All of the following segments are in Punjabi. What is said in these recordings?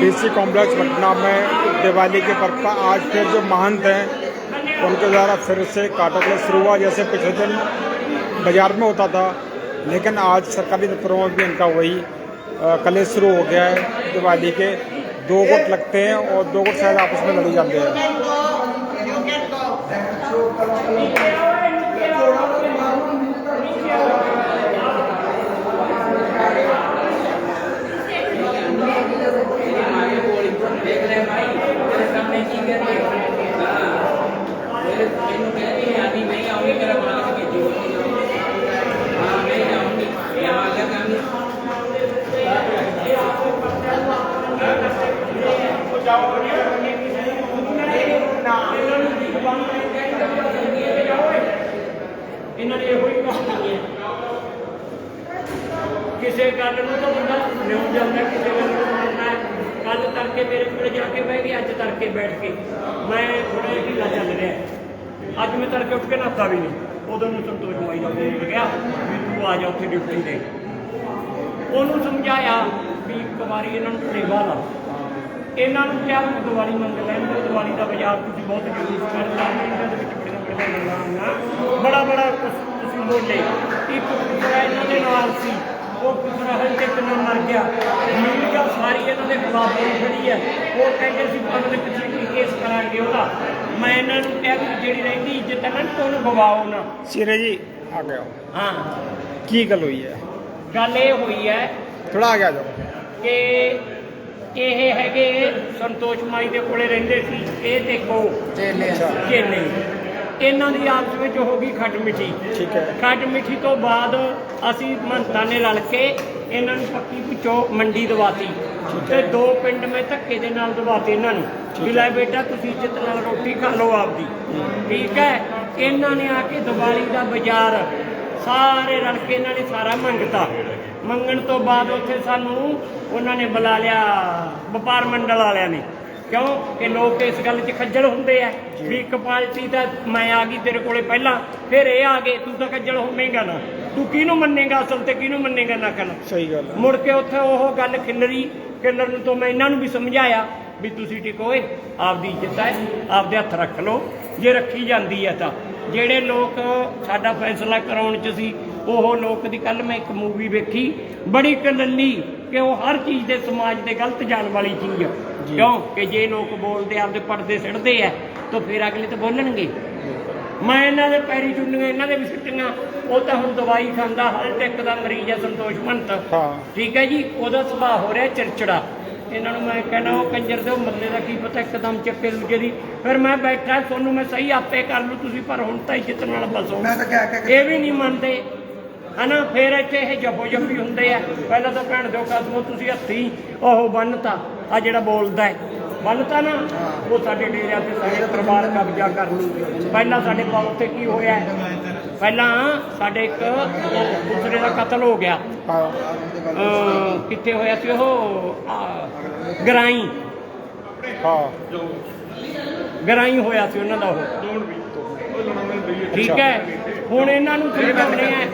डीसी कॉम्प्लेक्स पटना में दिवाली के पर आज फिर जो महंत हैं उनके द्वारा फिर से काटा गया शुरू हुआ, जैसे पिछले दिन बाज़ार में होता था, लेकिन आज सरकारी दफ्तरों में भी इनका वही कले शुरू हो गया है दिवाली के दो गुट लगते हैं और दो गुट शायद आपस में लड़े जाते हैं। ਕਿਸੇ ਗੱਲ ਨੂੰ ਤਾਂ ਬੰਦਾ ਨਿਉ ਜਾਂਦਾ ਕਿਸੇ ਗੱਲ ਨੂੰ ਮੰਨਣਾ ਕੱਲ ਤੜਕੇ ਮੇਰੇ ਕੋਲ ਜਾ ਕੇ ਬਹਿ ਗਈ, ਅੱਜ ਤੜਕੇ ਬੈਠ ਕੇ। ਮੈਂ ਥੋੜਾ ਜਿਹਾ ਢਿੱਲਾ ਚੱਲ ਰਿਹਾ ਅੱਜ ਮੈਂ ਤੜਕੇ ਉੱਠ ਕੇ ਨਹਾਤਾ ਵੀ ਨਹੀਂ। ਉਦੋਂ ਨੂੰ ਸੰਤੋਸ਼ ਮਾਈ ਦਾ ਫੋਨ ਗਿਆ ਵੀ ਤੂੰ ਆ ਜਾ ਉੱਥੇ ਡਿਊਟੀ ਤੇ। ਉਹਨੂੰ ਸਮਝਾਇਆ ਵੀ ਇੱਕ ਇਹਨਾਂ ਨੂੰ ਸੇਵਾ ਲਾ। ਇਹਨਾਂ ਨੂੰ ਕਿਹਾ ਵੀ ਦੀਵਾਲੀ ਮੰਗ ਲੈਣ ਦਿਓ ਦੀਵਾਲੀ ਦਾ ਬਾਜ਼ਾਰ ਤੁਸੀਂ ਬਹੁਤ ਜਲੂਸ ਕਰਦਾ ਇਹਨਾਂ ਦੇ ਵਿੱਚ ਬੜੀਆਂ ਬੜੀਆਂ ਗੱਲਾਂ ਬੜਾ ਬੜਾ ਕੁਛ ਤੁਸੀਂ ਬੋਲੇ। ਇੱਕ ਪੁੱਤਰਾ ਇਹਨਾਂ ਦੇ ਨਾਲ ਸੀ। ਹਜੇ ਤੱਕ ਨਾ ਮਰ ਗਿਆ। ਮੀਡੀਆ ਸਾਰੀ ਇਹਨਾਂ ਦੇ ਖਿਲਾਫ ਹੋ ਖੜੀ ਹੈ ਉਹ ਕਹਿੰਦੇ ਸੀ ਪਬਲਿਕ ਚੀਟੀ ਕੇਸ ਕਰਾਂਗੇ ਉਹਦਾ। ਮੈਂ ਇਹਨਾਂ ਨੂੰ ਕਿਹਾ ਕਿ ਜਿਹੜੀ ਰਹਿੰਦੀ ਇੱਜ਼ਤ ਹੈ ਨਾ ਤੁਹਾਨੂੰ ਗਵਾਓ ਨਾ। ਸਿਰੇ ਜੀ ਆ ਗਿਆ ਹਾਂ। ਕੀ ਗੱਲ ਹੋਈ ਹੈ? ਗੱਲ ਇਹ ਹੋਈ ਹੈ ਥੋੜਾ ਆ ਗਿਆ ਜਾਓ ਕਿ ਇਹ ਹੈਗੇ ਸੰਤੋਸ਼ ਮਾਈ ਦੇ ਕੋਲੇ ਰਹਿੰਦੇ ਸੀ। ਇਹ ਦੇਖੋ ਚੇਲੇ ਚੇਲੇ। ਇਹਨਾਂ ਦੀ ਆਪਸ ਵਿੱਚ ਹੋ ਗਈ ਖੱਟ ਮਿੱਠੀ। ਠੀਕ ਹੈ। ਖੱਟ ਮਿੱਠੀ ਤੋਂ ਬਾਅਦ ਅਸੀਂ ਮਹੰਤਾਂ ਨੇ ਰਲ ਕੇ ਇਹਨਾਂ ਨੂੰ ਪੱਕੀ ਵਿੱਚੋਂ ਮੰਡੀ ਦਵਾਤੀ। ਤੇ ਦੋ ਪਿੰਡ ਮੈਂ ਧੱਕੇ ਦੇ ਨਾਲ ਦਵਾਤੇ ਇਹਨਾਂ ਨੂੰ। ਵੀ ਲੈ ਬੇਟਾ ਤੁਸੀਂ ਚਿੱਤ ਨਾਲ ਰੋਟੀ ਖਾ ਲਓ ਆਪਦੀ। ਠੀਕ ਹੈ। ਇਹਨਾਂ ਨੇ ਆ ਕੇ ਦੀਵਾਲੀ ਦਾ ਬਾਜ਼ਾਰ ਸਾਰੇ ਰਲ ਕੇ ਇਹਨਾਂ ਨੇ ਸਾਰਾ ਮੰਗਤਾ। ਮੰਗਣ ਤੋਂ ਬਾਅਦ ਉੱਥੇ ਸਾਨੂੰ ਉਹਨਾਂ ਨੇ ਬੁਲਾ ਲਿਆ ਵਪਾਰ ਮੰਡਲ ਵਾਲਿਆਂ ਨੇ। ਕਿਉਂ? ਕਿ ਲੋਕ ਇਸ ਗੱਲ 'ਚ ਖੱਜਲ ਹੁੰਦੇ ਆ ਵੀ ਇੱਕ ਪਾਰਟੀ ਦਾ ਮੈਂ ਆ ਗਈ ਤੇਰੇ ਕੋਲੇ ਪਹਿਲਾਂ ਫਿਰ ਇਹ ਆ ਗਏ ਤੂੰ ਤਾਂ ਖੱਜਲ ਹੋਵੇਂਗਾ ਨਾ। ਤੂੰ ਕਿਹਨੂੰ ਮੰਨੇਗਾ ਅਸਲ ਤੇ ਕਿਹਨੂੰ ਮੰਨੇਗਾ ਨਾ ਕਰਨ ਸਹੀ ਗੱਲ ਮੁੜ ਕੇ ਉੱਥੇ ਉਹ ਗੱਲ ਖਿਲਰੀ ਖਿਲਰ ਨੂੰ ਤੋਂ ਮੈਂ ਇਹਨਾਂ ਨੂੰ ਵੀ ਸਮਝਾਇਆ ਵੀ ਤੁਸੀਂ ਟਿਕੋਏ ਆਪਦੀ ਇੱਜ਼ਤ ਹੈ ਆਪਦੇ ਹੱਥ ਰੱਖ ਲਓ। ਜੇ ਰੱਖੀ ਜਾਂਦੀ ਹੈ ਤਾਂ। ਜਿਹੜੇ ਲੋਕ ਸਾਡਾ ਫੈਸਲਾ ਕਰਾਉਣ 'ਚ ਸੀ ਉਹ ਲੋਕ ਦੀ ਕੱਲ ਮੈਂ ਇੱਕ ਮੂਵੀ ਵੇਖੀ ਬੜੀ ਕਲੱਲੀ ਕਿ ਉਹ ਹਰ ਚੀਜ਼ ਦੇ ਸਮਾਜ ਦੇ ਗਲਤ ਜਾਣ ਵਾਲੀ ਚੀਜ਼ ਹੈ ਕਿਉਂ? ਕਿ ਜੇ ਲੋਕ ਬੋਲਦੇ ਆਪਦੇ ਪਰਦੇ ਸਿੱਟਦੇ ਆ ਤਾਂ ਫਿਰ ਅਗਲੇ ਤਾਂ ਬੋਲਣਗੇ। ਮੈਂ ਇਹਨਾਂ ਦੇ ਪੈਰੀ ਚੁੰਨੀਆਂ ਇਹਨਾਂ ਦੇ ਵੀ ਸਿੱਟੀਆਂ। ਉਹ ਤਾਂ ਹੁਣ ਦਵਾਈ ਖਾਂਦਾ ਹਾਲ ਟੈਕ ਦਾ ਮਰੀਜ਼ ਹੈ ਸੰਤੋਸ਼ ਮੰਤ। ਠੀਕ ਹੈ ਜੀ? ਉਹਦਾ ਸੁਭਾਅ ਹੋ ਰਿਹਾ ਚਿੜਚਿੜਾ। ਇਹਨਾਂ ਨੂੰ ਮੈਂ ਕਹਿਣਾ ਉਹ ਕੰਜਰ ਦੇ ਉਹ ਮੱਲੇ ਦਾ ਕੀ ਪਤਾ ਇੱਕਦਮ ਚੱਪੇ ਲੁਜੇ ਦੀ। ਫਿਰ ਮੈਂ ਬੈਠਾ ਤੁਹਾਨੂੰ ਮੈਂ ਸਹੀ ਆਪੇ ਕਰ ਲੂ ਤੁਸੀਂ ਪਰ ਹੁਣ ਤਾਂ ਇੱਜ਼ਤ ਨਾਲ ਬਸੋ। ਮੈਂ ਤਾਂ ਕਹਿ ਕੇ ਇਹ ਵੀ ਨਹੀਂ ਮੰਨਦੇ। ਹਨਾ? ਫਿਰ ਇੱਥੇ ਇਹ ਜੱਫੋ ਜੱਫੀ ਹੁੰਦੇ ਆ। ਪਹਿਲਾਂ ਤਾਂ ਭੈਣ ਦਿਓ ਕਸਮੋ ਤੁਸੀਂ ਹੱਥੀ ਉਹ ਬੰਨਤਾ। ਆ ਜਿਹੜਾ ਬੋਲਦਾ ਹੈ। ਬੰਨਤਾ ਨਾ ਉਹ ਸਾਡੇ ਡੇਰਿਆਂ ਤੇ ਸਾਰੇ ਪਰਿਵਾਰ ਕਬਜ਼ਾ ਕਰ ਲੂ। ਪਹਿਲਾਂ ਸਾਡੇ ਕੋਲ ਉੱਥੇ ਕੀ ਹੋਇਆ? ਪਹਿਲਾਂ ਸਾਡੇ ਇੱਕ ਪੁੱਤਰੇ ਦਾ ਕਤਲ ਹੋ ਗਿਆ। ਕਿੱਥੇ ਹੋਇਆ ਸੀ ਉਹ? ਗਰਾਈ। ਗਰਾਈ ਹੋਇਆ ਸੀ ਉਹਨਾਂ ਦਾ ਉਹ। ਠੀਕ ਹੈ। ਹੁਣ ਇਹਨਾਂ ਨੂੰ ਸਮਝਾਉਣੇ ਆ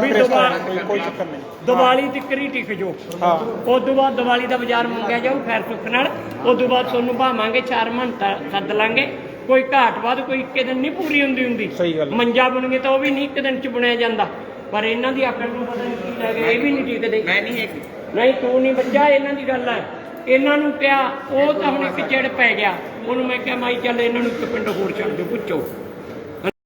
ਨਹੀਂ ਸਾਡੇ ਕੋਈ ਟਿਕ ਜੋ। ਹਾਂ। ਉਸ ਤੋਂ ਬਾਅਦ ਦੀਵਾਲੀ ਦਾ ਬਾਜ਼ਾਰ ਮੰਗਿਆ ਜਾਊ ਖੈਰ ਸੁੱਖ ਨਾਲ। ਉਸ ਤੋਂ ਬਾਅਦ ਤੁਹਾਨੂੰ ਭਾਵਾਂਗੇ 4 ਮਹੀਨਾ ਸੱਦ ਲਾਂਗੇ। ਕੋਈ ਘਾਟ ਵੱਧ ਕੋਈ ਇੱਕੇ ਦਿਨ ਨਹੀਂ ਪੂਰੀ ਹੁੰਦੀ ਹੁੰਦੀ। ਮੰਜਾ ਬਣ ਗਏ ਤਾਂ ਉਹ ਵੀ ਨਹੀਂ ਇੱਕ ਦਿਨ ਚ ਬਣਿਆ ਜਾਂਦਾ। ਪਰ ਇਹਨਾਂ ਦੀ ਅਕਲ ਨੂੰ ਪਤਾ ਨਹੀਂ ਕੀ ਲੱਗੇ ਇਹ ਵੀ ਨਹੀਂ ਦੇ ਮੈਂ ਨਹੀਂ ਇੱਕ ਨਹੀਂ ਤੂੰ ਨਹੀਂ ਬੱਚਾ ਇਹਨਾਂ ਦੀ ਗੱਲ ਹੈ। ਇਹਨਾਂ ਨੂੰ ਕਿਹਾ ਉਹ ਤਾਂ ਹੁਣ ਇੱਕ ਚਿੜ ਪੈ ਗਿਆ। ਉਹਨੂੰ ਮੈਂ ਕਿਹਾ ਮਾਈ ਚੱਲ ਇਹਨਾਂ ਨੂੰ ਇੱਕ ਪਿੰਡ ਹੋਰ ਛੱਡ ਦਿਓ ਪੁੱਛੋ।